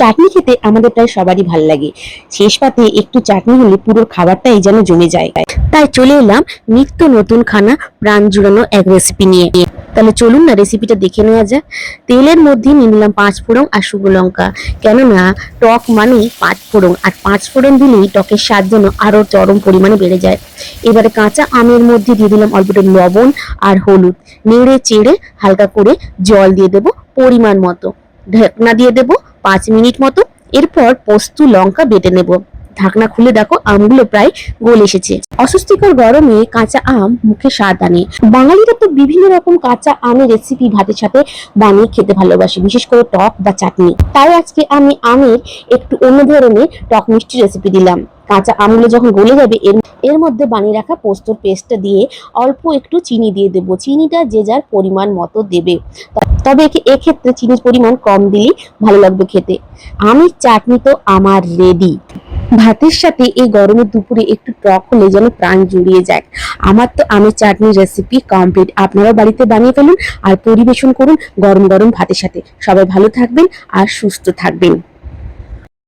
চাটনি খেতে আমাদের প্রায় সবারই ভালো লাগে। শেষ পাতে একটু চাটনি হলে পুরো খাবারটাই যেন জমে যায়। তাই চলে এলাম নিত্য নতুন খানা প্রাণ জুড়ানো এক রেসিপি নিয়ে। তাহলে চলুন না রেসিপিটা দেখে নেওয়া যাক। তেলের মধ্যে নিয়ে নিলাম পাঁচ ফোড়ন আর শুকনো লঙ্কা। কেননা টক মানেই পাঁচ ফোড়ন আর পাঁচ ফোড়ন দিলেই টকের স্বাদ যেন আরও চরম পরিমাণে বেড়ে যায়। এবারে কাঁচা আমের মধ্যে দিয়ে দিলাম অল্প একটু লবণ আর হলুদ। নেড়ে চেড়ে হালকা করে জল দিয়ে দেবো পরিমাণ মতো। ঢাকনা দিয়ে দেবো পাঁচ মিনিট মতো। এরপর পোস্ত, লঙ্কা বেটে নেব। ঢাকনা খুলে দেখো, আমগুলো প্রায় গোল এসেছে। অস্বস্তিকর গরমে কাঁচা আম মুখে স্বাদ আনে। বাঙালিরা তো বিভিন্ন রকম কাঁচা আমের রেসিপি ভাতের সাথে বানিয়ে খেতে ভালোবাসে, বিশেষ করে টক বা চাটনি। তাই আজকে আমি আমের একটু অন্য ধরনের টক মিষ্টি রেসিপি দিলাম। কাঁচা আমগুলো যখন গলে যাবে, এর এর মধ্যে বানিয়ে রাখা পোস্তর পেস্টটা দিয়ে অল্প একটু চিনি দিয়ে দেবো। চিনিটা যে যার পরিমাণ মতো দেবে। তবে এক্ষেত্রে চিনির পরিমাণ কম দিলেই ভালো লাগবে খেতে। আমের চাটনি তো আমার রেডি ভাতের সাথে এই গরমের দুপুরে একটু টক হলে যেন প্রাণ জুড়িয়ে যায়। আমার তো আমের চাটনির রেসিপি কমপ্লিট আপনারাও বাড়িতে বানিয়ে ফেলুন আর পরিবেশন করুন গরম গরম ভাতের সাথে। সবাই ভালো থাকবেন আর সুস্থ থাকবেন।